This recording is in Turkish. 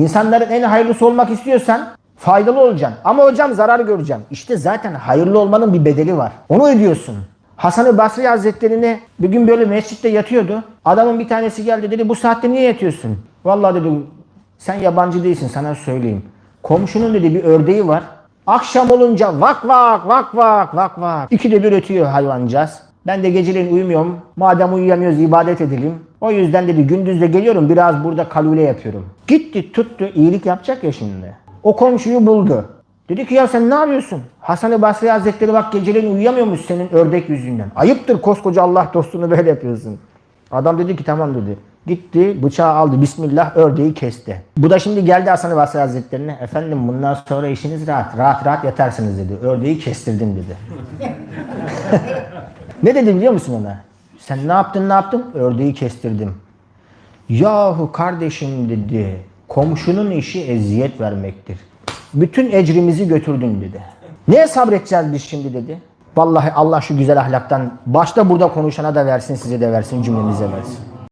İnsanların en hayırlısı olmak istiyorsan faydalı olacaksın. Ama hocam zarar göreceğim. İşte zaten hayırlı olmanın bir bedeli var. Onu ödüyorsun. Hasan-ı Basri Hazretleri'ne bir gün böyle mescitte yatıyordu. Adamın bir tanesi geldi dedi bu saatte niye yatıyorsun? Vallahi dedi sen yabancı değilsin sana söyleyeyim. Komşunun dedi bir ördeği var. Akşam olunca vak vak vak vak vak vak. İkide bir ötüyor hayvancağız. Ben de geceleyin uyumuyorum. Madem uyuyamıyoruz ibadet edelim. O yüzden dedi gündüz de geliyorum biraz burada kalule yapıyorum. Gitti tuttu iyilik yapacak ya şimdi. O komşuyu buldu. Dedi ki ya sen ne yapıyorsun? Hasan-ı Basri Hazretleri bak geceleyin uyuyamıyormuş senin ördek yüzünden. Ayıptır koskoca Allah dostunu böyle yapıyorsun. Adam dedi ki tamam dedi. Gitti bıçağı aldı bismillah ördeği kesti. Bu da şimdi geldi Hasan-ı Basri Hazretlerine. Efendim bundan sonra işiniz rahat. Rahat rahat yatarsınız dedi. Ördeği kestirdim dedi. ne dedi biliyor musun ona? Sen ne yaptın ne yaptın? Ördeği kestirdim. Yahu kardeşim dedi. Komşunun işi eziyet vermektir. Bütün ecrimizi götürdün dedi. Neye sabredeceğiz biz şimdi dedi. Vallahi Allah şu güzel ahlaktan başta burada konuşana da versin size de versin cümlemize versin.